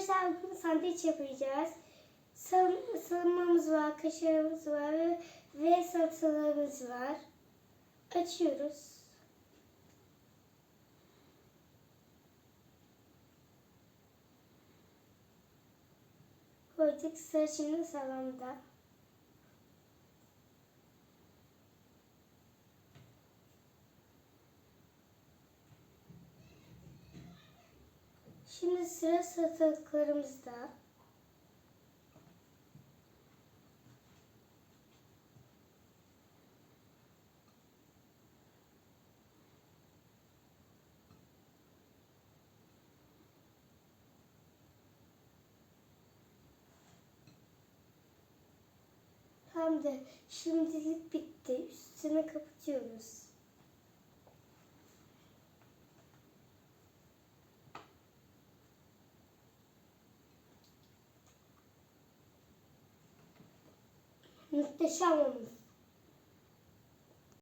Arkadaşlar sandviç yapacağız. Sal var, kaşarımız var ve, salatalarımız var. Açıyoruz. Koyduk şimdi salamda. Şimdi sıra salatalıklarımızda. Tamam da şimdilik bitti. Üstünü kapatıyoruz. Muhteşem olmuş.